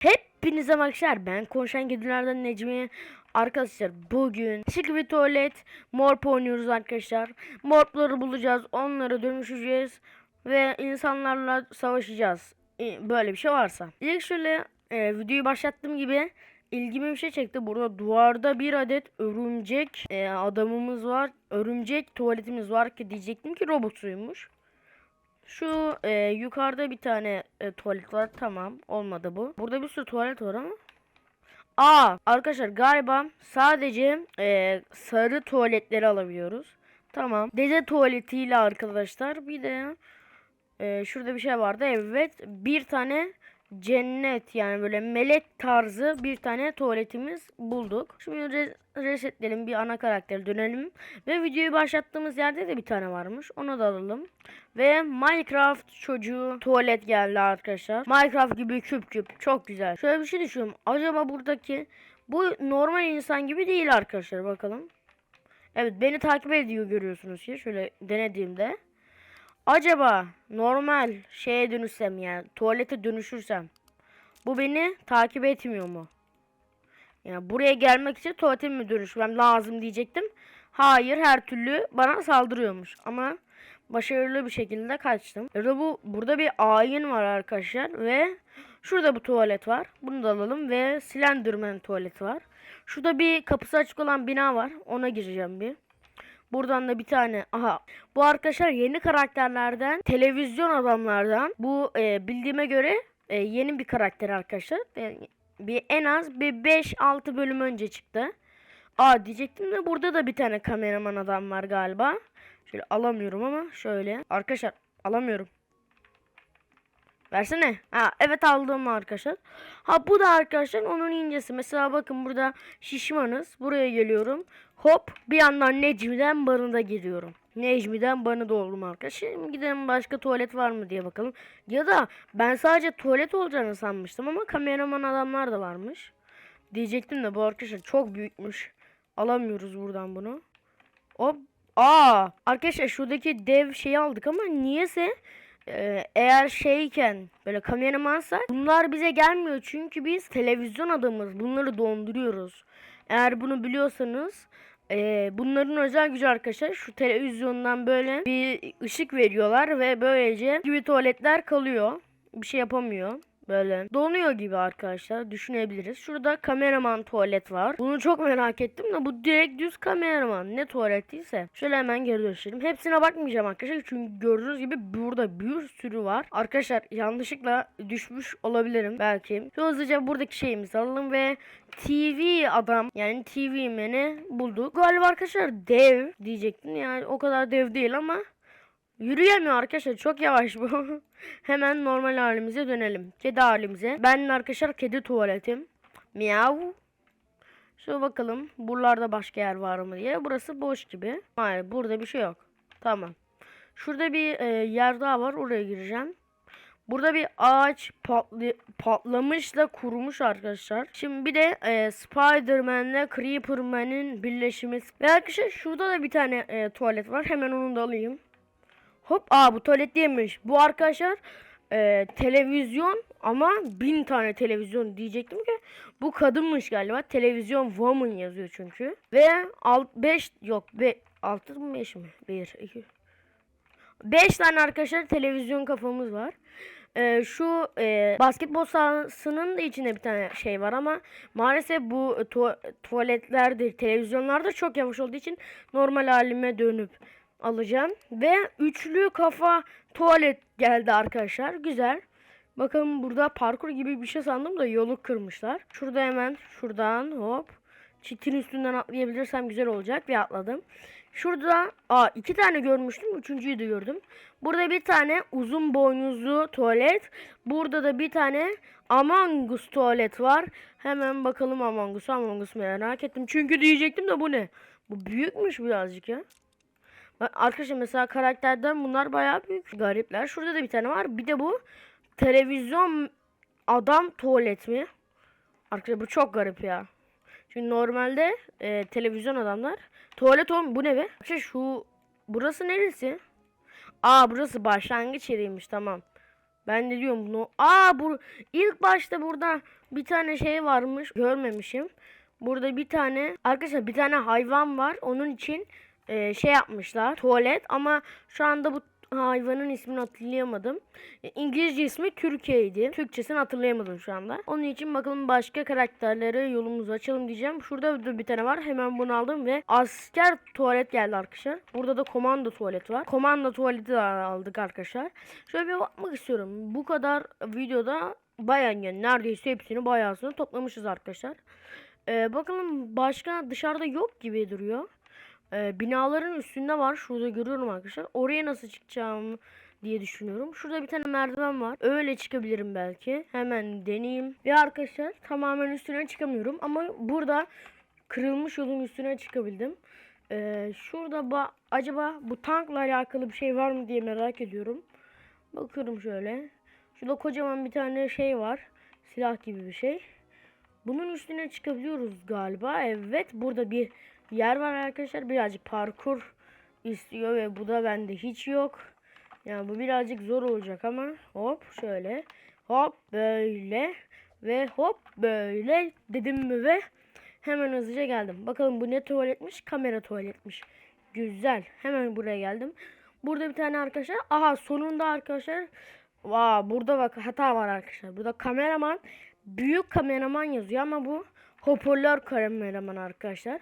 Hepinize arkadaşlar. Ben konuşan kedilerden Necmi. Arkadaşlar bugün şık bir tuvalet. Morp oynuyoruz arkadaşlar. Morpları bulacağız onları dönüşeceğiz Ve insanlarla savaşacağız. E, Böyle bir şey varsa. İlk şöyle e, videoyu başlattığım gibi ilgimi bir şey çekti. Burada duvarda bir adet örümcek e, adamımız var. Örümcek tuvaletimiz var ki diyecektim ki robotsuymuş şu e, yukarıda bir tane e, tuvalet var. Tamam. Olmadı bu. Burada bir sürü tuvalet var ama. Aa arkadaşlar galiba sadece e, sarı tuvaletleri alabiliyoruz. Tamam. Dede tuvaletiyle arkadaşlar. Bir de e, şurada bir şey vardı. Evet. Bir tane cennet yani böyle melek tarzı bir tane tuvaletimiz bulduk. Şimdi re- resetleyelim bir ana karaktere dönelim. Ve videoyu başlattığımız yerde de bir tane varmış. Onu da alalım. Ve Minecraft çocuğu tuvalet geldi arkadaşlar. Minecraft gibi küp küp. Çok güzel. Şöyle bir şey düşünüyorum. Acaba buradaki bu normal insan gibi değil arkadaşlar. Bakalım. Evet beni takip ediyor görüyorsunuz ki. Şöyle denediğimde. Acaba normal şeye dönüşsem yani tuvalete dönüşürsem bu beni takip etmiyor mu? Yani buraya gelmek için tuvalete mi dönüşmem lazım diyecektim. Hayır her türlü bana saldırıyormuş ama başarılı bir şekilde kaçtım. Ya da bu burada bir ayin var arkadaşlar ve şurada bu tuvalet var. Bunu da alalım ve Slenderman tuvaleti var. Şurada bir kapısı açık olan bina var. Ona gireceğim bir. Buradan da bir tane aha bu arkadaşlar yeni karakterlerden televizyon adamlardan bu e, bildiğime göre e, yeni bir karakter arkadaşlar. E, bir en az bir 5-6 bölüm önce çıktı. Aa diyecektim de burada da bir tane kameraman adam var galiba. Şöyle alamıyorum ama şöyle. Arkadaşlar alamıyorum. Versene. Ha evet aldım arkadaşlar. Ha bu da arkadaşlar onun incesi. Mesela bakın burada şişmanız. Buraya geliyorum. Hop bir yandan Necmi'den barına giriyorum. Necmi'den barına doldum arkadaşlar. Şimdi gidelim başka tuvalet var mı diye bakalım. Ya da ben sadece tuvalet olacağını sanmıştım ama kameraman adamlar da varmış. Diyecektim de bu arkadaşlar çok büyükmüş. Alamıyoruz buradan bunu. Hop. Aa arkadaşlar şuradaki dev şeyi aldık ama niyeyse e, eğer şeyken böyle kameramansa bunlar bize gelmiyor çünkü biz televizyon adamız bunları donduruyoruz. Eğer bunu biliyorsanız e, bunların özel gücü arkadaşlar şu televizyondan böyle bir ışık veriyorlar ve böylece gibi tuvaletler kalıyor. Bir şey yapamıyor. Böyle donuyor gibi arkadaşlar düşünebiliriz. Şurada kameraman tuvalet var. Bunu çok merak ettim de bu direkt düz kameraman. Ne tuvalet değilse. Şöyle hemen geri dönüşelim. Hepsine bakmayacağım arkadaşlar. Çünkü gördüğünüz gibi burada bir sürü var. Arkadaşlar yanlışlıkla düşmüş olabilirim belki. Şu hızlıca buradaki şeyimizi alalım ve TV adam yani TV meni bulduk. Galiba arkadaşlar dev diyecektim. Yani o kadar dev değil ama Yürüyemiyor arkadaşlar çok yavaş bu. Hemen normal halimize dönelim. Kedi halimize. Ben arkadaşlar kedi tuvaletim. Miyav. Şöyle bakalım buralarda başka yer var mı diye. Burası boş gibi. Hayır burada bir şey yok. Tamam. Şurada bir e, yer daha var oraya gireceğim. Burada bir ağaç patlı, patlamış da kurumuş arkadaşlar. Şimdi bir de e, Spider-Man'le Creeperman'in birleşimi. Ve arkadaşlar şurada da bir tane e, tuvalet var. Hemen onu da alayım. Hop aa bu tuvalet değilmiş. Bu arkadaşlar e, televizyon ama bin tane televizyon diyecektim ki bu kadınmış galiba. Televizyon woman yazıyor çünkü. Ve alt 5 yok be 6 mı 5 mi? 1 2 5 tane arkadaşlar televizyon kafamız var. E, şu e, basketbol sahasının da içinde bir tane şey var ama maalesef bu tu- tuvaletlerde televizyonlarda çok yavaş olduğu için normal halime dönüp alacağım. Ve üçlü kafa tuvalet geldi arkadaşlar. Güzel. Bakın burada parkur gibi bir şey sandım da yolu kırmışlar. Şurada hemen şuradan hop. Çitin üstünden atlayabilirsem güzel olacak ve atladım. Şurada aa, iki tane görmüştüm. Üçüncüyü de gördüm. Burada bir tane uzun boynuzlu tuvalet. Burada da bir tane Among Us tuvalet var. Hemen bakalım Among Us. Among Us merak ettim. Çünkü diyecektim de bu ne? Bu büyükmüş birazcık ya. Arkadaşlar mesela karakterden bunlar bayağı büyük garipler. Şurada da bir tane var. Bir de bu televizyon adam tuvalet mi? Arkadaşlar bu çok garip ya. Çünkü normalde e, televizyon adamlar tuvalet olm bu ne be? Arkadaşlar şu burası neresi? Aa burası başlangıç yeriymiş tamam. Ben de diyorum bunu. Aa bu ilk başta burada bir tane şey varmış görmemişim. Burada bir tane arkadaşlar bir tane hayvan var. Onun için e, şey yapmışlar tuvalet ama şu anda bu hayvanın ismini hatırlayamadım. E, İngilizce ismi Türkiye'ydi. Türkçesini hatırlayamadım şu anda. Onun için bakalım başka karakterlere yolumuzu açalım diyeceğim. Şurada da bir tane var. Hemen bunu aldım ve asker tuvalet geldi arkadaşlar. Burada da komando tuvalet var. Komando tuvaleti de aldık arkadaşlar. Şöyle bir bakmak istiyorum. Bu kadar videoda bayağı yani neredeyse hepsini bayağısını toplamışız arkadaşlar. Ee, bakalım başka dışarıda yok gibi duruyor. Ee, binaların üstünde var. Şurada görüyorum arkadaşlar. Oraya nasıl çıkacağım diye düşünüyorum. Şurada bir tane merdiven var. Öyle çıkabilirim belki. Hemen deneyeyim. Ve arkadaşlar tamamen üstüne çıkamıyorum. Ama burada kırılmış yolun üstüne çıkabildim. Ee, şurada ba- acaba bu tankla alakalı bir şey var mı diye merak ediyorum. Bakıyorum şöyle. Şurada kocaman bir tane şey var. Silah gibi bir şey. Bunun üstüne çıkabiliyoruz galiba. Evet burada bir yer var arkadaşlar. Birazcık parkur istiyor ve bu da bende hiç yok. Yani bu birazcık zor olacak ama hop şöyle hop böyle ve hop böyle dedim mi ve hemen hızlıca geldim. Bakalım bu ne tuvaletmiş? Kamera tuvaletmiş. Güzel. Hemen buraya geldim. Burada bir tane arkadaşlar. Aha sonunda arkadaşlar. Vaa burada bak hata var arkadaşlar. Burada kameraman büyük kameraman yazıyor ama bu hoparlör kameraman arkadaşlar.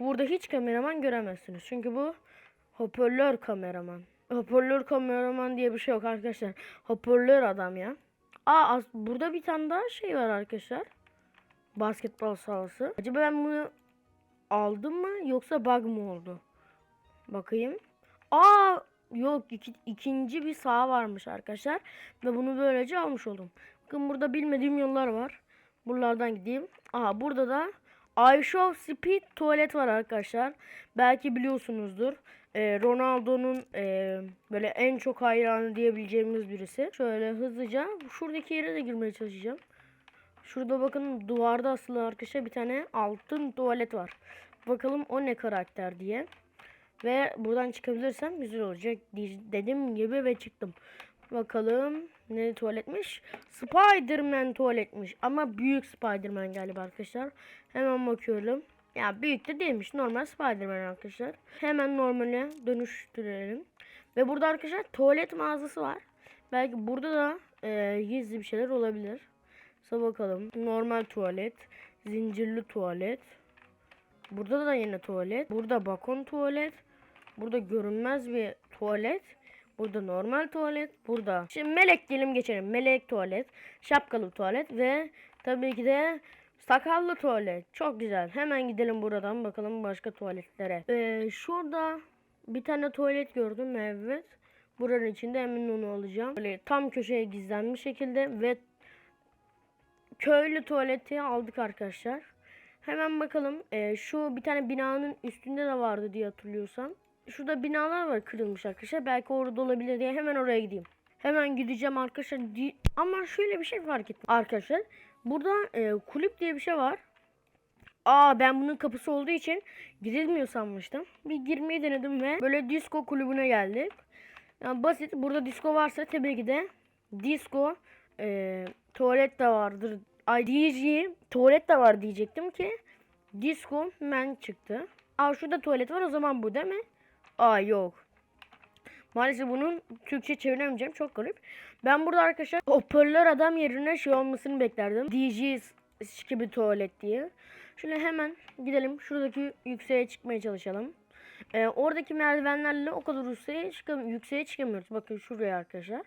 Burada hiç kameraman göremezsiniz. Çünkü bu hoparlör kameraman. Hoparlör kameraman diye bir şey yok arkadaşlar. Hoparlör adam ya. Aa burada bir tane daha şey var arkadaşlar. Basketbol sahası. Acaba ben bunu aldım mı yoksa bug mı oldu? Bakayım. Aa yok iki, ikinci bir saha varmış arkadaşlar. Ve bunu böylece almış oldum. Bakın burada bilmediğim yollar var. Buralardan gideyim. Aha burada da iShow Speed tuvalet var arkadaşlar. Belki biliyorsunuzdur. Ee, Ronaldo'nun e, böyle en çok hayranı diyebileceğimiz birisi. Şöyle hızlıca şuradaki yere de girmeye çalışacağım. Şurada bakın duvarda asılı arkadaşlar bir tane altın tuvalet var. Bakalım o ne karakter diye. Ve buradan çıkabilirsem güzel olacak di- dediğim gibi ve çıktım. Bakalım ne tuvaletmiş? Spiderman tuvaletmiş ama büyük Spiderman galiba arkadaşlar. Hemen bakıyorum. Ya büyük de değilmiş normal Spiderman arkadaşlar. Hemen normale dönüştürelim. Ve burada arkadaşlar tuvalet mağazası var. Belki burada da e, gizli bir şeyler olabilir. Sa bakalım. Normal tuvalet, zincirli tuvalet. Burada da yine tuvalet. Burada balkon tuvalet. Burada görünmez bir tuvalet. Burada normal tuvalet. Burada. Şimdi melek diyelim geçelim. Melek tuvalet. Şapkalı tuvalet. Ve tabii ki de sakallı tuvalet. Çok güzel. Hemen gidelim buradan bakalım başka tuvaletlere. Ee, şurada bir tane tuvalet gördüm. Evet. Buranın içinde emin onu alacağım. Böyle tam köşeye gizlenmiş şekilde ve köylü tuvaleti aldık arkadaşlar. Hemen bakalım. Ee, şu bir tane binanın üstünde de vardı diye hatırlıyorsam. Şurada binalar var kırılmış arkadaşlar. Belki orada olabilir diye hemen oraya gideyim. Hemen gideceğim arkadaşlar. Ama şöyle bir şey fark ettim arkadaşlar. Burada e, kulüp diye bir şey var. Aa ben bunun kapısı olduğu için girilmiyor sanmıştım. Bir girmeyi denedim ve böyle disco kulübüne geldik. Yani basit. Burada disco varsa tabii ki de disco e, tuvalet de vardır. Ay DJ tuvalet de var diyecektim ki disco men çıktı. Aa şurada tuvalet var o zaman bu değil mi? Aa yok. Maalesef bunun Türkçe çeviremeyeceğim. Çok garip. Ben burada arkadaşlar hoparlör adam yerine şey olmasını beklerdim. DJ gibi tuvalet diye. Şöyle hemen gidelim. Şuradaki yükseğe çıkmaya çalışalım. Ee, oradaki merdivenlerle o kadar yükseğe, çıkam yükseğe çıkamıyoruz. Bakın şuraya arkadaşlar.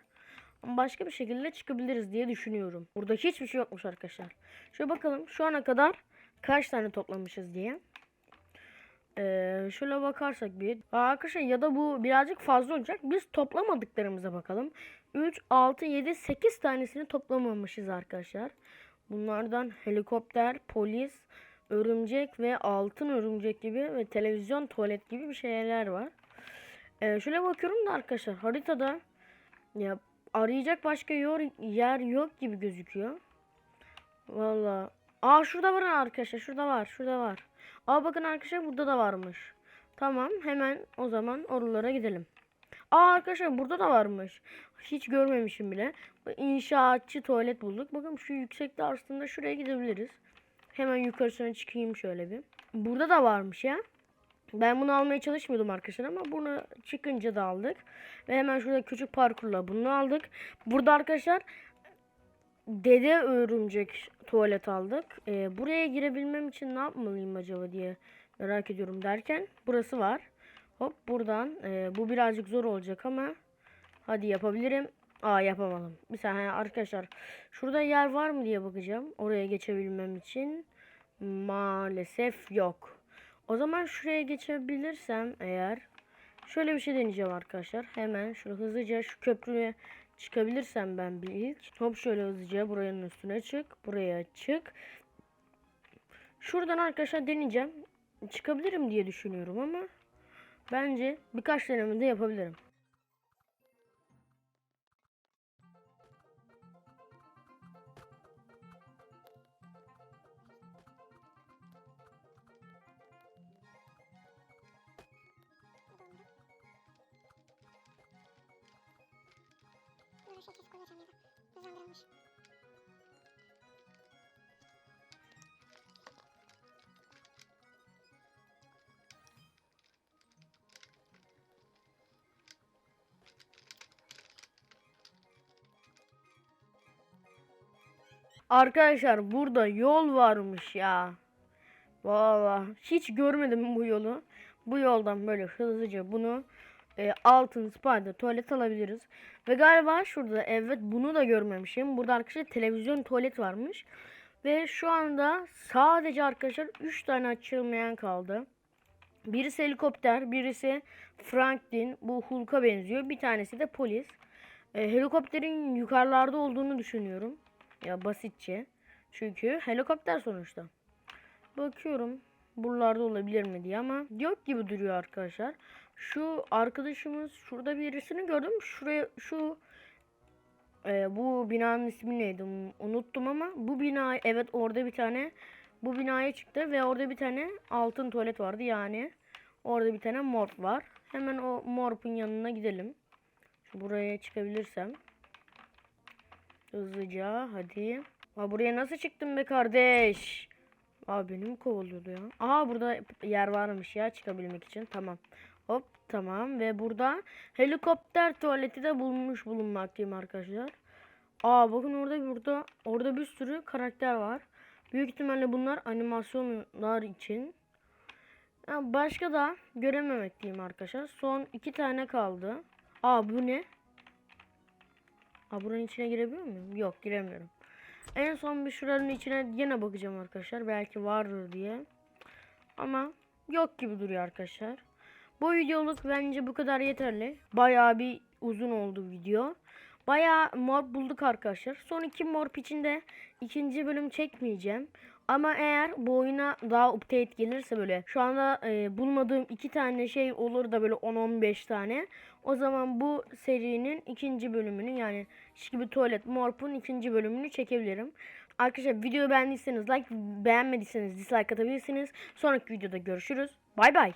Başka bir şekilde çıkabiliriz diye düşünüyorum. Burada hiçbir şey yokmuş arkadaşlar. Şöyle bakalım şu ana kadar kaç tane toplamışız diye. Ee, şöyle bakarsak bir. Arkadaşlar ya da bu birazcık fazla olacak. Biz toplamadıklarımıza bakalım. 3, 6, 7, 8 tanesini toplamamışız arkadaşlar. Bunlardan helikopter, polis, örümcek ve altın örümcek gibi ve televizyon, tuvalet gibi bir şeyler var. Ee, şöyle bakıyorum da arkadaşlar haritada ya arayacak başka yer yok gibi gözüküyor. Valla. Aa şurada var arkadaşlar. Şurada var. Şurada var. Aa bakın arkadaşlar burada da varmış. Tamam hemen o zaman oralara gidelim. Aa arkadaşlar burada da varmış. Hiç görmemişim bile. İnşaatçı tuvalet bulduk. Bakın şu yüksekte aslında şuraya gidebiliriz. Hemen yukarısına çıkayım şöyle bir. Burada da varmış ya. Ben bunu almaya çalışmıyordum arkadaşlar ama bunu çıkınca da aldık. Ve hemen şurada küçük parkurla bunu aldık. Burada arkadaşlar dede örümcek tuvalet aldık. Ee, buraya girebilmem için ne yapmalıyım acaba diye merak ediyorum derken burası var. Hop buradan. Ee, bu birazcık zor olacak ama hadi yapabilirim. Aa yapamadım. Bir saniye arkadaşlar. Şurada yer var mı diye bakacağım. Oraya geçebilmem için. Maalesef yok. O zaman şuraya geçebilirsem eğer şöyle bir şey deneyeceğim arkadaşlar. Hemen şöyle hızlıca şu köprüye çıkabilirsem ben bir ilk. Hop şöyle hızlıca buranın üstüne çık. Buraya çık. Şuradan arkadaşlar deneyeceğim. Çıkabilirim diye düşünüyorum ama bence birkaç denemede yapabilirim. 8 koyacağım ya da hızlandırılmış. Arkadaşlar burada yol varmış ya. Valla hiç görmedim bu yolu. Bu yoldan böyle hızlıca bunu e, altın spider tuvalet alabiliriz. Ve galiba şurada evet bunu da görmemişim. Burada arkadaşlar televizyon tuvalet varmış. Ve şu anda sadece arkadaşlar 3 tane açılmayan kaldı. Birisi helikopter, birisi Franklin. Bu Hulk'a benziyor. Bir tanesi de polis. E, helikopterin yukarılarda olduğunu düşünüyorum. Ya basitçe. Çünkü helikopter sonuçta. Bakıyorum buralarda olabilir mi diye ama yok gibi duruyor arkadaşlar. Şu arkadaşımız şurada birisini gördüm. Şuraya şu e, bu binanın ismi neydi unuttum ama bu bina evet orada bir tane bu binaya çıktı ve orada bir tane altın tuvalet vardı yani orada bir tane morp var. Hemen o morpun yanına gidelim. Buraya çıkabilirsem. Hızlıca hadi. Aa, buraya nasıl çıktın be kardeş? Aa beni mi kovalıyordu ya? Aa burada yer varmış ya çıkabilmek için. Tamam. Hop tamam ve burada helikopter tuvaleti de bulmuş bulunmaktayım arkadaşlar. Aa bakın orada burada orada bir sürü karakter var. Büyük ihtimalle bunlar animasyonlar için. Ya başka da görememekteyim arkadaşlar. Son iki tane kaldı. Aa bu ne? Aa buranın içine girebiliyor muyum? Yok giremiyorum. En son bir şuranın içine yine bakacağım arkadaşlar. Belki vardır diye. Ama yok gibi duruyor arkadaşlar. Bu videoluk bence bu kadar yeterli. Bayağı bir uzun oldu video. Bayağı morp bulduk arkadaşlar. Son iki morp içinde ikinci bölüm çekmeyeceğim. Ama eğer bu oyuna daha update gelirse böyle şu anda e, bulmadığım iki tane şey olur da böyle 10-15 tane. O zaman bu serinin ikinci bölümünü yani gibi tuvalet morp'un ikinci bölümünü çekebilirim. Arkadaşlar videoyu beğendiyseniz like beğenmediyseniz dislike atabilirsiniz. Sonraki videoda görüşürüz. Bay bay.